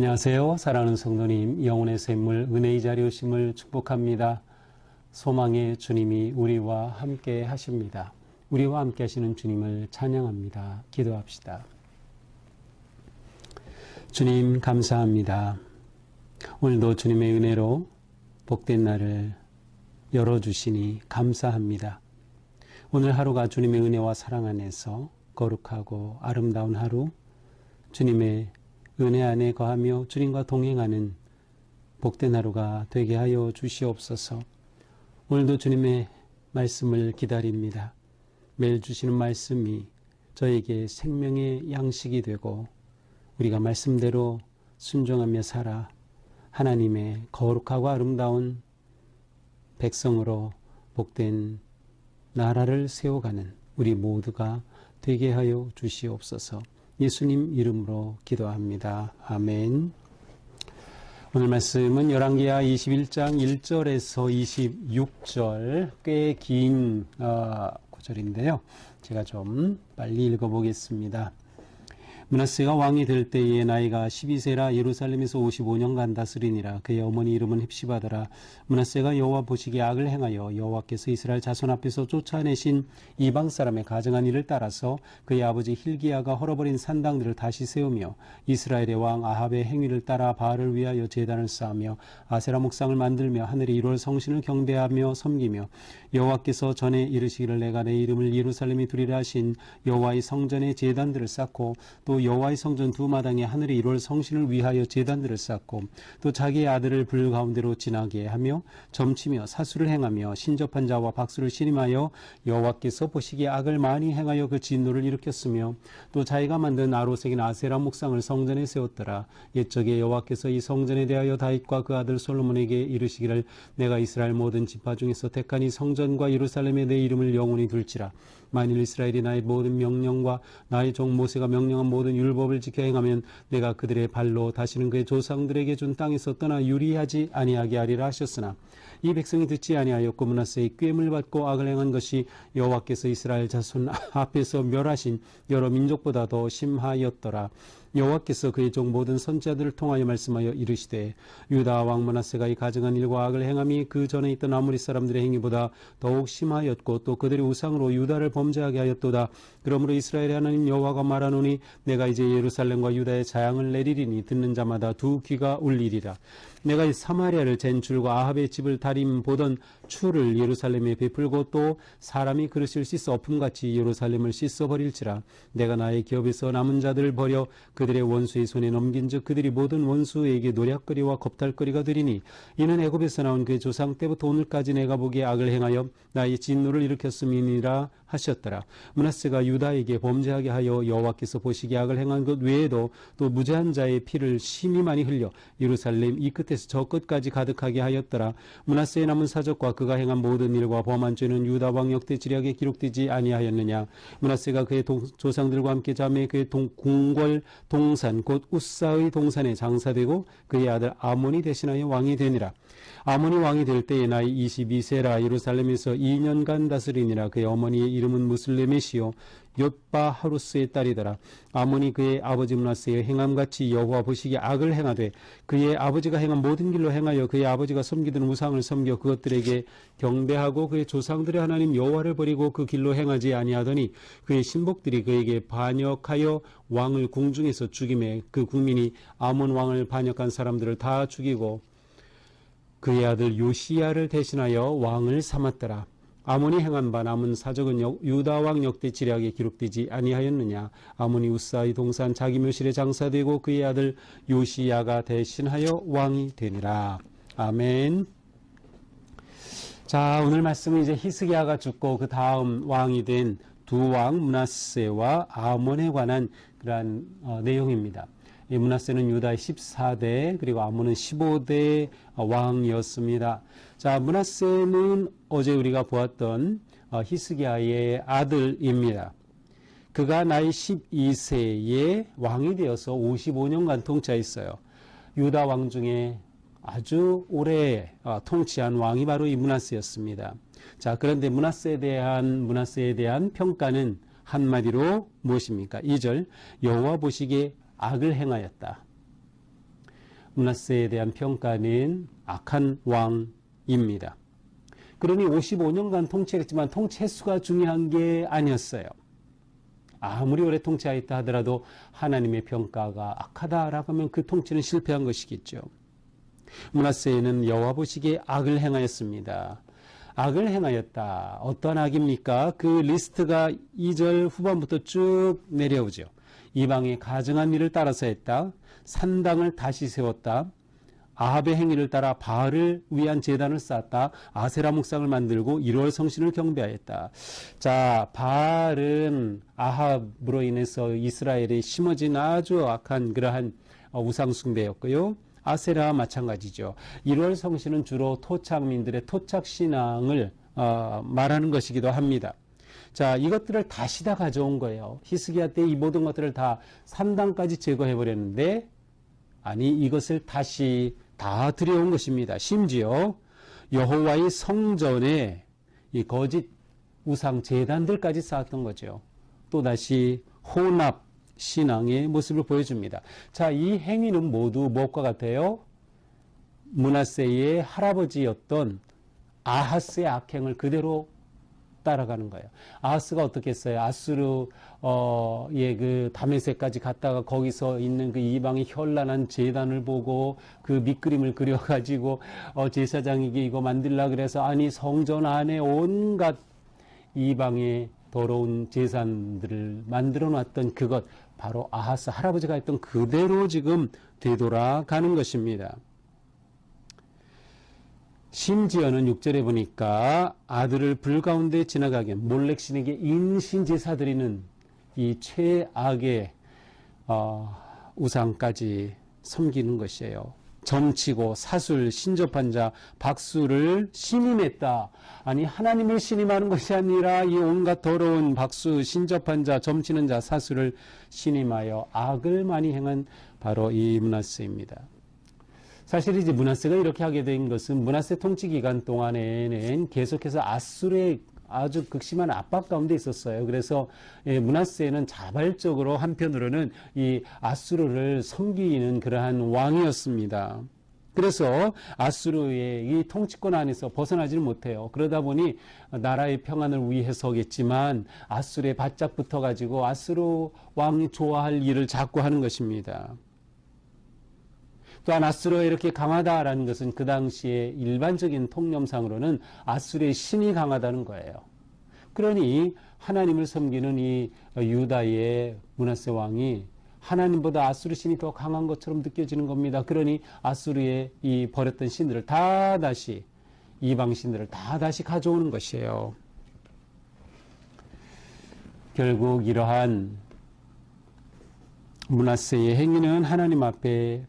안녕하세요. 사랑하는 성도님, 영혼의 샘물, 은혜의 자리 오심을 축복합니다. 소망의 주님이 우리와 함께 하십니다. 우리와 함께 하시는 주님을 찬양합니다. 기도합시다. 주님, 감사합니다. 오늘도 주님의 은혜로 복된 날을 열어주시니 감사합니다. 오늘 하루가 주님의 은혜와 사랑 안에서 거룩하고 아름다운 하루, 주님의 은혜 안에 거하며 주님과 동행하는 복된 하루가 되게 하여 주시옵소서. 오늘도 주님의 말씀을 기다립니다. 매일 주시는 말씀이 저에게 생명의 양식이 되고 우리가 말씀대로 순종하며 살아 하나님의 거룩하고 아름다운 백성으로 복된 나라를 세워가는 우리 모두가 되게 하여 주시옵소서. 예수님 이름으로 기도합니다. 아멘. 오늘 말씀은 열왕기하 21장 1절에서 26절 꽤긴 구절인데요. 제가 좀 빨리 읽어보겠습니다. 문하세가 왕이 될 때에 나이가 12세라 예루살렘에서 55년간 다스리니라. 그의 어머니 이름은 헵시바더라. 문하세가 여호와 보시기에 악을 행하여 여호와께서 이스라엘 자손 앞에서 쫓아내신 이방 사람의 가정한 일을 따라서 그의 아버지 힐기야가 헐어버린 산당들을 다시 세우며 이스라엘의 왕 아합의 행위를 따라 바알을 위하여 제단을 쌓으며 아세라 목상을 만들며 하늘의 일월 성신을 경배하며 섬기며 여호와께서 전에 이르시기를 내가 내 이름을 예루살렘이 두리라 하신 여호와의 성전에 제단들을 쌓고 또 여호와의 성전 두 마당에 하늘의 일월 성신을 위하여 제단들을 쌓고 또 자기의 아들을 불 가운데로 지나게 하며 점치며 사수를 행하며 신접한 자와 박수를 신임하여 여호와께서 보시기에 악을 많이 행하여 그 진노를 일으켰으며 또 자기가 만든 아로색인 아세라 목상을 성전에 세웠더라. 옛적에 여호와께서 이 성전에 대하여 다윗과 그 아들 솔로몬에게 이르시기를 내가 이스라엘 모든 지파 중에서 택한 이 성전과 예루살렘에 내 이름을 영원히 둘지라. 만일 이스라엘이 나의 모든 명령과 나의 종 모세가 명령한 모든 율법을 지켜 행하면 내가 그들의 발로 다시는 그의 조상들에게 준 땅에서 떠나 유리하지 아니하게 하리라 하셨으나 이 백성이 듣지 아니하였고 문하세의 꾀을 받고 악을 행한 것이 여호와께서 이스라엘 자손 앞에서 멸하신 여러 민족보다 더 심하였더라. 여호와께서 그의 종 모든 선지자들을 통하여 말씀하여 이르시되 유다 왕 문하세가 이 가정한 일과 악을 행함이 그 전에 있던 아무리 사람들의 행위보다 더욱 심하였고 또 그들의 우상으로 유다를 범죄하게 하였도다. 그러므로 이스라엘의 하나님 여호와가 말하노니 내가 이제 예루살렘과 유다의 자양을 내리리니 듣는 자마다 두 귀가 울리리라 내가 이 사마리아를 잰 줄과 아합의 집을 다림 보던 추를 예루살렘에 베풀고 또 사람이 그릇을 씻어 엎음같이 예루살렘을 씻어 버릴지라. 내가 나의 기업에서 남은 자들을 버려 그들의 원수의 손에 넘긴 즉 그들이 모든 원수에게 노략거리와 겁탈거리가 되리니 이는 애굽에서 나온 그 조상 때부터 오늘까지 내가 보기에 악을 행하여 나의 진노를 일으켰음이니라 하셨더라. 문하세가 유다에게 범죄하게 하여 여호와께서 보시기에 악을 행한 것 외에도 또 무죄한 자의 피를 심히 많이 흘려 예루살렘 이 끝에서 저 끝까지 가득하게 하였더라. 문하세의 남은 사적과 그가 행한 모든 일과 범한 죄는 유다 왕 역대 지략에 기록되지 아니하였느냐. 문하세가 그의 동, 조상들과 함께 자매 그의 동, 궁궐 동산 곧 우사의 동산에 장사되고 그의 아들 아몬이 대신하여 왕이 되니라. 아몬이 왕이 될 때에 나이 22세라. 예루살렘에서 2년간 다스리니라. 그의 어머니의 이름은 무슬레메시요 욥바 하루스의 딸이더라. 아몬이 그의 아버지 문하세의 행함같이 여호와 보시기에 악을 행하되 그의 아버지가 행한 모든 길로 행하여 그의 아버지가 섬기던 우상을 섬겨 그것들에게 경배하고 그의 조상들의 하나님 여호와를 버리고 그 길로 행하지 아니하더니 그의 신복들이 그에게 반역하여 왕을 궁중에서 죽임에 그 국민이 아몬 왕을 반역한 사람들을 다 죽이고 그의 아들 요시야를 대신하여 왕을 삼았더라. 아몬이 행한 바 남은 사적은 유다 왕 역대 지략에 기록되지 아니하였느냐? 아몬이 우사의 동산 자기 묘실에 장사되고 그의 아들 요시야가 대신하여 왕이 되니라. 아멘. 자 오늘 말씀은 이제 히스기야가 죽고 그 다음 왕이 된 두 왕 문하세와 아몬에 관한 그러한 어, 내용입니다. 이 문하세는 유다의 14대 그리고 아몬은 15대 왕이었습니다. 자, 문하세는 어제 우리가 보았던 어, 히스기야의 아들입니다. 그가 나이 12세에 왕이 되어서 55년간 통치했어요. 유다 왕 중에 아주 오래 어, 통치한 왕이 바로 이 문하세였습니다. 자, 그런데 문하세에 대한 문하세에 대한 평가는 한마디로 무엇입니까? 2절 여호와 보시기에 악을 행하였다. 문하세에 대한 평가는 악한 왕입니다. 그러니 55년간 통치했지만 통치 횟수가 중요한 게 아니었어요. 아무리 오래 통치하였다 하더라도 하나님의 평가가 악하다라고 하면 그 통치는 실패한 것이겠죠. 문하세는 여호와 보시기에 악을 행하였습니다. 악을 행하였다. 어떠한 악입니까? 그 리스트가 2절 후반부터 쭉 내려오죠. 이방의 가증한 일을 따라서 했다. 산당을 다시 세웠다. 아합의 행위를 따라 바알을 위한 재단을 쌓았다. 아세라 목상을 만들고 1월 성신을 경배하였다. 자, 바알은 아합으로 인해서 이스라엘에 심어진 아주 악한 그러한 우상 숭배였고요. 아세라 마찬가지죠. 1월 성신은 주로 토착민들의 토착 신앙을 어, 말하는 것이기도 합니다. 자, 이것들을 다시 다 가져온 거예요. 히스기야 때 이 모든 것들을 다 3단까지 제거해 버렸는데 아니 이것을 다시 다 들여온 것입니다. 심지어 여호와의 성전에 이 거짓 우상 재단들까지 쌓았던 거죠. 또 다시 혼합 신앙의 모습을 보여줍니다. 자, 이 행위는 모두 무엇과 같아요? 문하세의 할아버지였던 아하스의 악행을 그대로 따라가는 거예요. 아하스가 어떻게 했어요? 아수르 어의 그 다메섹까지 갔다가 거기서 있는 그 이방의 현란한 재단을 보고 그 밑그림을 그려 가지고 어 제사장에게 이거 만들라 그래서 아니 성전 안에 온갖 이방의 더러운 재산들을 만들어 놨던 그것 바로 아하스 할아버지가 했던 그대로 지금 되돌아가는 것입니다. 심지어는 6절에 보니까 아들을 불 가운데 지나가게 몰렉신에게 인신 제사 드리는 이 최악의 어, 우상까지 섬기는 것이에요. 점치고 사술 신접한 자 박수를 신임했다. 아니 하나님을 신임하는 것이 아니라 이 온갖 더러운 박수 신접한 자 점치는 자 사술을 신임하여 악을 많이 행한 바로 이 문하세입니다. 사실 이제 문하세가 이렇게 하게 된 것은 문하세 통치 기간 동안에는 계속해서 아수르의 아주 극심한 압박 가운데 있었어요. 그래서 문하세는 자발적으로 한편으로는 이 아수르를 섬기는 그러한 왕이었습니다. 그래서 아수르의 이 통치권 안에서 벗어나지를 못해요. 그러다 보니 나라의 평안을 위해서겠지만 아수르에 바짝 붙어 가지고 아수르 왕이 좋아할 일을 자꾸 하는 것입니다. 또한 아수르가 이렇게 강하다라는 것은 그 당시에 일반적인 통념상으로는 아수르의 신이 강하다는 거예요. 그러니 하나님을 섬기는 이 유다의 문하세 왕이 하나님보다 아수르 신이 더 강한 것처럼 느껴지는 겁니다. 그러니 아수르의 이 버렸던 신들을 다 다시 이방 신들을 다 다시 가져오는 것이에요. 결국 이러한 문하세의 행위는 하나님 앞에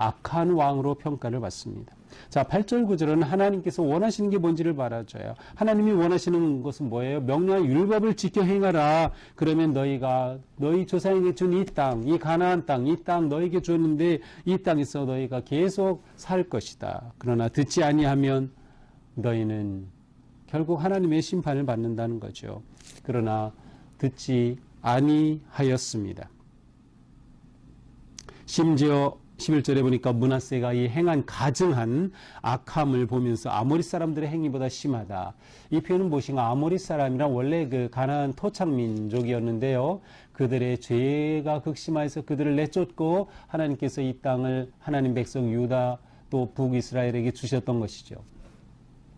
악한 왕으로 평가를 받습니다. 자, 8절 9절은 하나님께서 원하시는 게 뭔지를 말아줘요. 하나님이 원하시는 것은 뭐예요? 명령한 율법을 지켜 행하라. 그러면 너희가 너희 조상에게 준 이 땅, 이 가나안 땅, 이 땅 너에게 줬는데 이 땅에서 너희가 계속 살 것이다. 그러나 듣지 아니하면 너희는 결국 하나님의 심판을 받는다는 거죠. 그러나 듣지 아니하였습니다. 심지어 11절에 보니까 문하세가 이 행한 가증한 악함을 보면서 아모리 사람들의 행위보다 심하다. 이 표현은 무엇인가? 아모리 사람이란 원래 그 가나안 토착 민족이었는데요. 그들의 죄가 극심하여서 그들을 내쫓고 하나님께서 이 땅을 하나님 백성 유다 또 북이스라엘에게 주셨던 것이죠.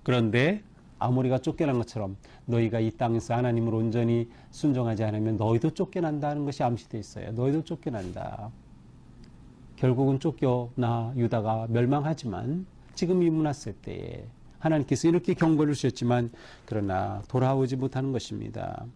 그런데 아모리가 쫓겨난 것처럼 너희가 이 땅에서 하나님을 온전히 순종하지 않으면 너희도 쫓겨난다는 것이 암시되어 있어요. 너희도 쫓겨난다. 결국은 쫓겨나 유다가 멸망하지만 지금 이 문하세 때에 하나님께서 이렇게 경고를 주셨지만 그러나 돌아오지 못하는 것입니다.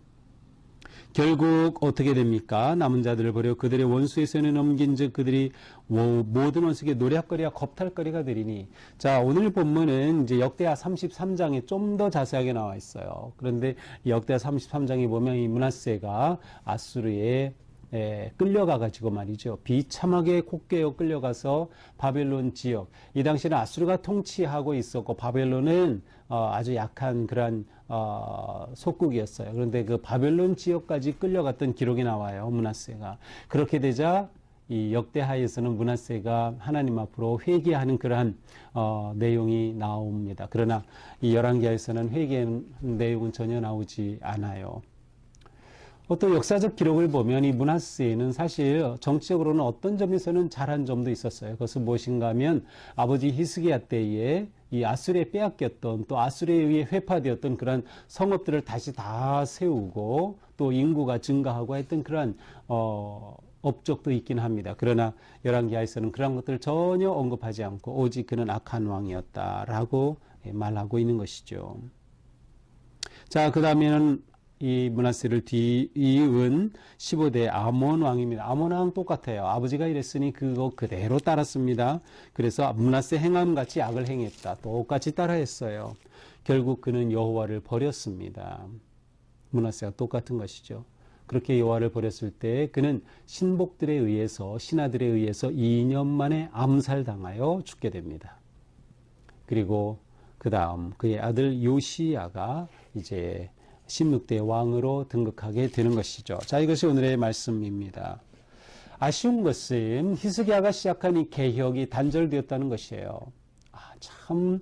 결국 어떻게 됩니까? 남은 자들을 버려 그들의 원수의 손에 넘긴 즉 그들이 모든 원수에게 노략거리와 겁탈거리가 되리니 자 오늘 본문은 이제 역대하 33장에 좀 더 자세하게 나와 있어요. 그런데 역대하 33장에 보면 이 문하세가 아수르의 에, 끌려가 가지고 말이죠. 비참하게 콧게어 끌려가서 바벨론 지역. 이 당시에는 아수르가 통치하고 있었고 바벨론은 어, 아주 약한 그러한 어, 속국이었어요. 그런데 그 바벨론 지역까지 끌려갔던 기록이 나와요. 문하세가. 그렇게 되자 이 역대하에서는 문하세가 하나님 앞으로 회개하는 그러한 어, 내용이 나옵니다. 그러나 이 열왕기하에서는 회개 내용은 전혀 나오지 않아요. 어떤 역사적 기록을 보면 이 문하세는 사실 정치적으로는 어떤 점에서는 잘한 점도 있었어요. 그것은 무엇인가 하면 아버지 히스기야 때에 이 아수르에 빼앗겼던 또 아수르에 의해 회파되었던 그런 성읍들을 다시 다 세우고 또 인구가 증가하고 했던 그런 어 업적도 있긴 합니다. 그러나 열왕기하에서는 그런 것들을 전혀 언급하지 않고 오직 그는 악한 왕이었다라고 말하고 있는 것이죠. 자, 그 다음에는 이 문하세를 뒤이은 15대 아몬 왕입니다. 아몬 왕 똑같아요. 아버지가 이랬으니 그거 그대로 따랐습니다. 그래서 문하세 행함 같이 악을 행했다. 똑같이 따라했어요. 결국 그는 여호와를 버렸습니다. 문하세가 똑같은 것이죠. 그렇게 여호와를 버렸을 때 그는 신복들에 의해서 신하들에 의해서 2년 만에 암살당하여 죽게 됩니다. 그리고 그 다음 그의 아들 요시야가 이제 16대 왕으로 등극하게 되는 것이죠. 자, 이것이 오늘의 말씀입니다. 아쉬운 것은 히스기야가 시작한 이 개혁이 단절되었다는 것이에요. 아, 참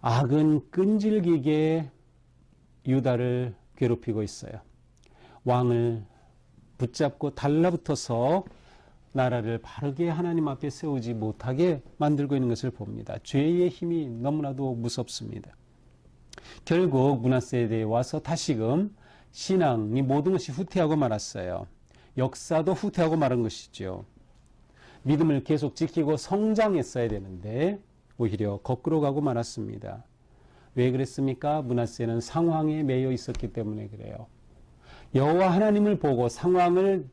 악은 끈질기게 유다를 괴롭히고 있어요. 왕을 붙잡고 달라붙어서 나라를 바르게 하나님 앞에 세우지 못하게 만들고 있는 것을 봅니다. 죄의 힘이 너무나도 무섭습니다. 결국 문화세대에 와서 다시금 신앙이 모든 것이 후퇴하고 말았어요. 역사도 후퇴하고 말은 것이죠. 믿음을 계속 지키고 성장했어야 되는데 오히려 거꾸로 가고 말았습니다. 왜 그랬습니까? 문하세는 상황에 매여 있었기 때문에 그래요. 여호와 하나님을 보고 상황을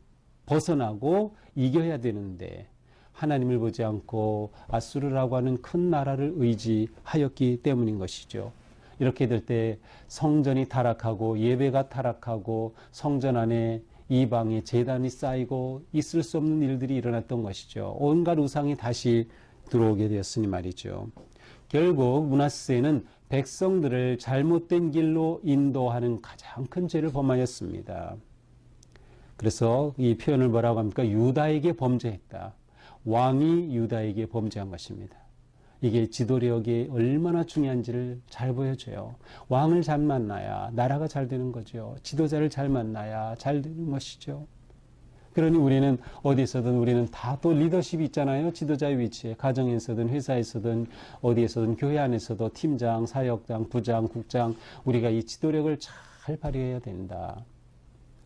벗어나고 이겨야 되는데 하나님을 보지 않고 아수르라고 하는 큰 나라를 의지하였기 때문인 것이죠. 이렇게 될 때 성전이 타락하고 예배가 타락하고 성전 안에 이방의 재단이 쌓이고 있을 수 없는 일들이 일어났던 것이죠. 온갖 우상이 다시 들어오게 되었으니 말이죠. 결국 문하세는 백성들을 잘못된 길로 인도하는 가장 큰 죄를 범하였습니다. 그래서 이 표현을 뭐라고 합니까? 유다에게 범죄했다. 왕이 유다에게 범죄한 것입니다. 이게 지도력이 얼마나 중요한지를 잘 보여줘요. 왕을 잘 만나야 나라가 잘 되는 거죠. 지도자를 잘 만나야 잘 되는 것이죠. 그러니 우리는 어디서든 우리는 다 또 리더십이 있잖아요. 지도자의 위치에. 가정에서든 회사에서든 어디에서든 교회 안에서도 팀장, 사역장, 부장, 국장 우리가 이 지도력을 잘 발휘해야 된다.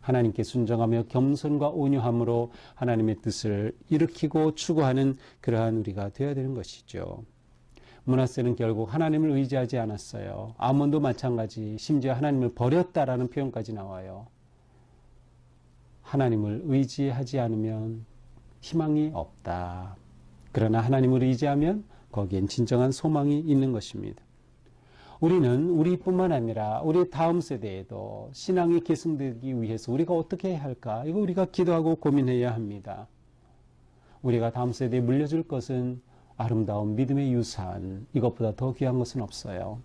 하나님께 순정하며 겸손과 온유함으로 하나님의 뜻을 일으키고 추구하는 그러한 우리가 되어야 되는 것이죠. 문하세는 결국 하나님을 의지하지 않았어요. 아몬도 마찬가지, 심지어 하나님을 버렸다라는 표현까지 나와요. 하나님을 의지하지 않으면 희망이 없다. 그러나 하나님을 의지하면 거기엔 진정한 소망이 있는 것입니다. 우리는 우리뿐만 아니라 우리 다음 세대에도 신앙이 계승되기 위해서 우리가 어떻게 해야 할까? 이거 우리가 기도하고 고민해야 합니다. 우리가 다음 세대에 물려줄 것은 아름다운 믿음의 유산, 이것보다 더 귀한 것은 없어요.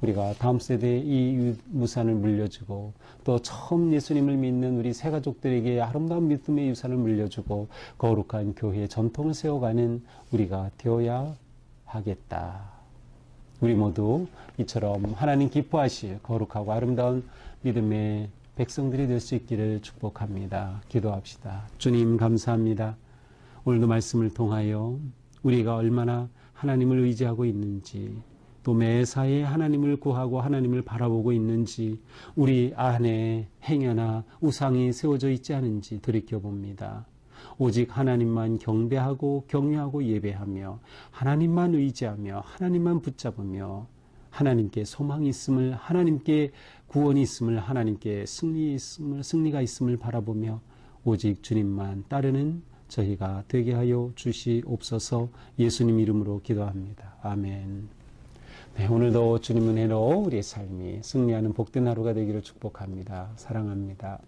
우리가 다음 세대에 이 유산을 물려주고 또 처음 예수님을 믿는 우리 새 가족들에게 아름다운 믿음의 유산을 물려주고 거룩한 교회의 전통을 세워가는 우리가 되어야 하겠다. 우리 모두 이처럼 하나님 기뻐하실 거룩하고 아름다운 믿음의 백성들이 될 수 있기를 축복합니다. 기도합시다. 주님 감사합니다. 오늘도 말씀을 통하여 우리가 얼마나 하나님을 의지하고 있는지 또 매사에 하나님을 구하고 하나님을 바라보고 있는지 우리 안에 행여나 우상이 세워져 있지 않은지 들이켜 봅니다. 오직 하나님만 경배하고 경외하고 예배하며 하나님만 의지하며 하나님만 붙잡으며 하나님께 소망이 있음을 하나님께 구원이 있음을 하나님께 승리 있음을 승리가 있음을 바라보며 오직 주님만 따르는 저희가 되게 하여 주시옵소서 예수님 이름으로 기도합니다. 아멘. 네, 오늘도 주님 은혜로 우리의 삶이 승리하는 복된 하루가 되기를 축복합니다. 사랑합니다.